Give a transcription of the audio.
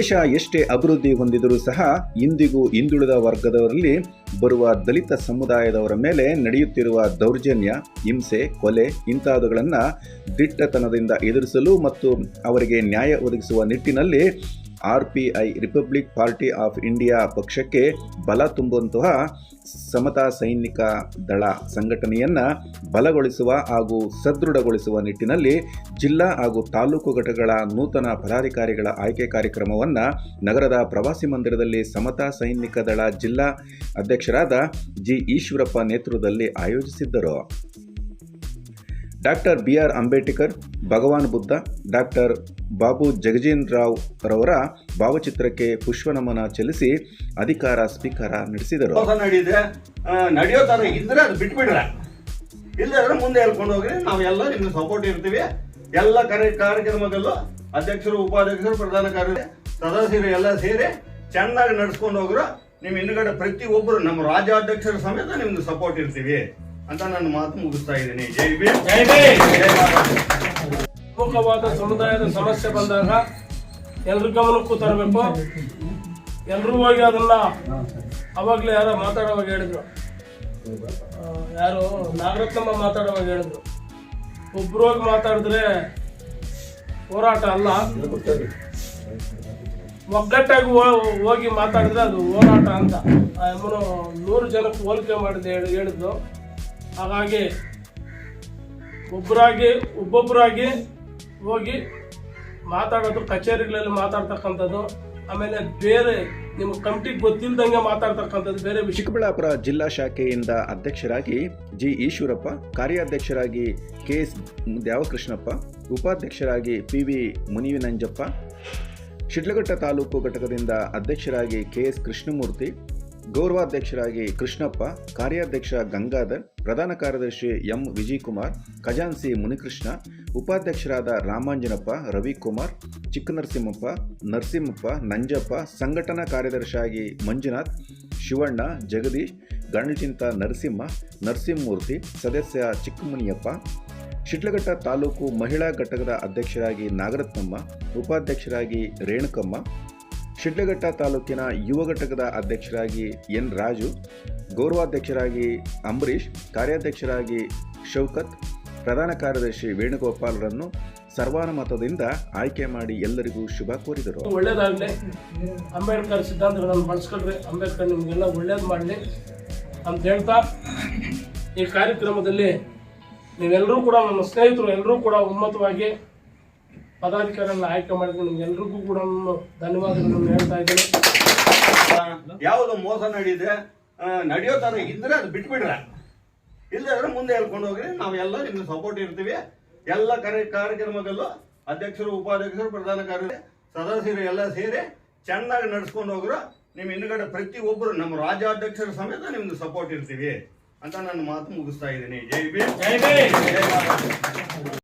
ದೇಶ ಎಷ್ಟೇ ಅಭಿವೃದ್ಧಿ ಹೊಂದಿದರೂ ಸಹ ಇಂದಿಗೂ ಹಿಂದುಳಿದ ವರ್ಗದವರಲ್ಲಿ ಬರುವ ದಲಿತ ಸಮುದಾಯದವರ ಮೇಲೆ ನಡೆಯುತ್ತಿರುವ ದೌರ್ಜನ್ಯ, ಹಿಂಸೆ, ಕೊಲೆ ಇಂತಹವುಗಳನ್ನು ದಿಟ್ಟತನದಿಂದ ಎದುರಿಸಲು ಮತ್ತು ಅವರಿಗೆ ನ್ಯಾಯ ಒದಗಿಸುವ ನಿಟ್ಟಿನಲ್ಲಿ R P I, Republic Party of India ಪಕ್ಷಕ್ಕೆ ಬಲ ತುಂಬುವಂತಹ ಸಮತಾ ಸೈನಿಕ ದಳ ಸಂಘಟನೆಯನ್ನು ಬಲಗೊಳಿಸುವ ಹಾಗೂ ಸದೃಢಗೊಳಿಸುವ ನಿಟ್ಟಿನಲ್ಲಿ ಜಿಲ್ಲಾ ಹಾಗೂ ತಾಲೂಕು ಘಟಕಗಳ ನೂತನ ಪದಾಧಿಕಾರಿಗಳ ಆಯ್ಕೆ ಕಾರ್ಯಕ್ರಮವನ್ನು ನಗರದ ಪ್ರವಾಸಿ ಮಂದಿರದಲ್ಲಿ ಸಮತಾ ಸೈನಿಕ ದಳ ಜಿಲ್ಲಾ ಅಧ್ಯಕ್ಷರಾದ ಜಿ ಈಶ್ವರಪ್ಪ ನೇತೃತ್ವದಲ್ಲಿ ಆಯೋಜಿಸಿದ್ದರು. Doctor B R Ambedkar, Bhagwan Buddha, doctor Babu Jagjivan Rao ರವರ ಭಾವಚಿತ್ರಕ್ಕೆ ಪುಷ್ಪ ನಮನ ಚಲಿಸಿ ಅಧಿಕಾರ ಸ್ವೀಕಾರ ನಡೆಸಿದರು. ನಡೆಯೋ ಇದ್ರೆ ಅದು ಬಿಟ್ಬಿಡ್ರೆ. ಇಲ್ಲದ್ರೆ ಮುಂದೆ ಹೇಳ್ಕೊಂಡು ಹೋಗ್ರಿ ನಾವೆಲ್ಲ ನಿಮ್ಗೆ ಸಪೋರ್ಟ್ ಇರ್ತೀವಿ. ಎಲ್ಲ ಕಾರ್ಯ, ಕಾರ್ಯಕ್ರಮದಲ್ಲೂ ಅಧ್ಯಕ್ಷರು, ಉಪಾಧ್ಯಕ್ಷರು, ಪ್ರಧಾನ ಕಾರ್ಯ ಎಲ್ಲ ಸೇರಿ ಚೆನ್ನಾಗಿ ನಡೆಸ್ಕೊಂಡು ಹೋಗ್ರು. ನಿಮ್ ಹಿಂದ್ಗಡೆ ಪ್ರತಿ ಒಬ್ಬರು ನಮ್ಮ ರಾಜ್ಯಾಧ್ಯಕ್ಷರ ಸಮೇತ ನಿಮ್ಗೆ ಸಪೋರ್ಟ್ ಇರ್ತೀವಿ ಅಂತ ನನ್ನ ಮಾತು ಮುಗಿಸ್ತಾ ಇದ್ದೀನಿ. ಜೈ ಬಿ ಜೈ ಬಿ ಪ್ರಮುಖವಾದ ಸಮುದಾಯದ ಸಮಸ್ಯೆ ಬಂದಾಗ ಎಲ್ರ ಗಮನಕ್ಕೂ ತರಬೇಕು. ಎಲ್ಲರೂ ಹೋಗಿ ಅದನ್ನ ಅವಾಗಲೇ ಯಾರೋ ಮಾತಾಡೋವಾಗ ಹೇಳಿದ್ರು. ಯಾರು ನಾಗರತ್ನಮ್ಮ ಮಾತಾಡೋವಾಗ ಹೇಳಿದ್ರು. ಒಬ್ರು ಹೋಗಿ ಮಾತಾಡಿದ್ರೆ ಹೋರಾಟ ಅಲ್ಲ. ಒಗ್ಗಟ್ಟಾಗಿ ಹೋಗಿ ಮಾತಾಡಿದ್ರೆ ಅದು ಹೋರಾಟ ಅಂತ. ಅಮ್ಮನು ನೂರು ಜನಕ್ಕೆ ಹೋಲಿಕೆ ಮಾಡಿದೆ ಹೇಳಿ ಹೇಳಿದ್ರು ಹಾಗಾಗಿ ಒಬ್ಬರಾಗಿ ಒಬ್ಬೊಬ್ಬರಾಗಿ ಹೋಗಿ ಮಾತಾಡೋದು, ಕಚೇರಿಗಳಲ್ಲಿ ಮಾತಾಡ್ತಕ್ಕಂಥದ್ದು, ಆಮೇಲೆ ಬೇರೆ ನಿಮ್ಮ ಕಮಿಟಿಗೆ ಗೊತ್ತಿಲ್ದಂಗೆ ಮಾತಾಡ್ತಕ್ಕಂಥದ್ದು ಬೇರೆ ಚಿಕ್ಕಬಳ್ಳಾಪುರ ಜಿಲ್ಲಾ ಶಾಖೆಯಿಂದ ಅಧ್ಯಕ್ಷರಾಗಿ ಜಿ ಈಶ್ವರಪ್ಪ, ಕಾರ್ಯಾಧ್ಯಕ್ಷರಾಗಿ ಕೆ ಎಸ್ ದ್ಯಾವಕೃಷ್ಣಪ್ಪ ಉಪಾಧ್ಯಕ್ಷರಾಗಿ ಪಿ ವಿ ಮುನಿವಿನಂಜಪ್ಪ ಶಿಡ್ಲಘಟ್ಟ ತಾಲೂಕು ಘಟಕದಿಂದ ಅಧ್ಯಕ್ಷರಾಗಿ ಕೆ ಎಸ್ ಕೃಷ್ಣಮೂರ್ತಿ, ಗೌರವಾಧ್ಯಕ್ಷರಾಗಿ ಕೃಷ್ಣಪ್ಪ, ಕಾರ್ಯಾಧ್ಯಕ್ಷ ಗಂಗಾಧರ್, ಪ್ರಧಾನ ಕಾರ್ಯದರ್ಶಿ ಎಂ ವಿಜಯಕುಮಾರ್ ಖಜಾನ್ಸಿ ಮುನಿಕೃಷ್ಣ, ಉಪಾಧ್ಯಕ್ಷರಾದ ರಾಮಾಂಜನಪ್ಪ, ರವಿಕುಮಾರ್, ಚಿಕ್ಕನರಸಿಂಹಪ್ಪ, ನರಸಿಂಹಪ್ಪ, ನಂಜಪ್ಪ, ಸಂಘಟನಾ ಕಾರ್ಯದರ್ಶಿಯಾಗಿ ಮಂಜುನಾಥ್, ಶಿವಣ್ಣ, ಜಗದೀಶ್ ಗಣಚಿಂತ ನರಸಿಂಹ, ನರಸಿಂಹಮೂರ್ತಿ, ಸದಸ್ಯ ಚಿಕ್ಕಮುನಿಯಪ್ಪ ಶಿಡ್ಲಘಟ್ಟ ತಾಲೂಕು ಮಹಿಳಾ ಘಟಕದ ಅಧ್ಯಕ್ಷರಾಗಿ ನಾಗರತ್ನಮ್ಮ, ಉಪಾಧ್ಯಕ್ಷರಾಗಿ ರೇಣುಕಮ್ಮ, ಶಿಡ್ಲಘಟ್ಟ ತಾಲೂಕಿನ ಯುವ ಘಟಕದ ಅಧ್ಯಕ್ಷರಾಗಿ ಎನ್ ರಾಜು, ಗೌರವಾಧ್ಯಕ್ಷರಾಗಿ ಅಂಬರೀಷ್, ಕಾರ್ಯಾಧ್ಯಕ್ಷರಾಗಿ ಶೌಕತ್, ಪ್ರಧಾನ ಕಾರ್ಯದರ್ಶಿ ವೇಣುಗೋಪಾಲ್ರನ್ನು ಸರ್ವಾನುಮತದಿಂದ ಆಯ್ಕೆ ಮಾಡಿ ಎಲ್ಲರಿಗೂ ಶುಭ ಕೋರಿದರು. ಒಳ್ಳೇದಾಗಲಿ. ಅಂಬೇಡ್ಕರ್ ಸಿದ್ಧಾಂತಗಳನ್ನು ಬಳಸ್ಕೊಳ್ರಿ. ಅಂಬೇಡ್ಕರ್ ನಿಮಗೆಲ್ಲ ಒಳ್ಳೇದು ಮಾಡಲಿ ಅಂತ ಹೇಳ್ತಾ ಈ ಕಾರ್ಯಕ್ರಮದಲ್ಲಿ ನೀವೆಲ್ಲರೂ ಕೂಡ ನನ್ನ ಸ್ನೇಹಿತರು ಎಲ್ಲರೂ ಕೂಡ ಒಮ್ಮತವಾಗಿ ಪದಾಧಿಕಾರಿಗಳನ್ನ ಆಯ್ಕೆ ಮಾಡಿದ್ರೆ. ನಿಮ್ಗೆಲ್ರಿಗೂ ಕೂಡ ನಾನು ಧನ್ಯವಾದಗಳನ್ನು ಹೇಳ್ತಾ ಇದ್ದೀನಿ. ಯಾವುದು ಮೋಸ ನಡೆಯಿದೆ ನಡೆಯೋ ತರ ಇದ್ರೆ ಅದು ಬಿಟ್ಬಿಡ್ರ. ಇಲ್ಲದ್ರೆ ಮುಂದೆ ಹೇಳ್ಕೊಂಡು ಹೋಗ್ರಿ. ನಾವೆಲ್ಲ ನಿಮ್ಗೆ ಸಪೋರ್ಟ್ ಇರ್ತೀವಿ. ಎಲ್ಲ ಕಾರ್ಯ, ಕಾರ್ಯಕ್ರಮದಲ್ಲೂ ಅಧ್ಯಕ್ಷರು, ಉಪಾಧ್ಯಕ್ಷರು, ಪ್ರಧಾನ ಕಾರ್ಯ ಸದಸ್ಯರು ಎಲ್ಲ ಸೇರಿ ಚೆನ್ನಾಗಿ ನಡೆಸ್ಕೊಂಡು ಹೋಗ್ರು. ನಿಮ್ಮ ಹಿಂದ್ಗಡೆ ಪ್ರತಿ ಒಬ್ಬರು ನಮ್ಮ ರಾಜ್ಯಾಧ್ಯಕ್ಷರ ಸಮೇತ ನಿಮ್ಗೆ ಸಪೋರ್ಟ್ ಇರ್ತೀವಿ. ಅಂತ ನನ್ನ ಮಾತು ಮುಗಿಸ್ತಾ ಇದ್ದೀನಿ. ಜೈ ಬಿ ಜೈ ಭಾರತ್.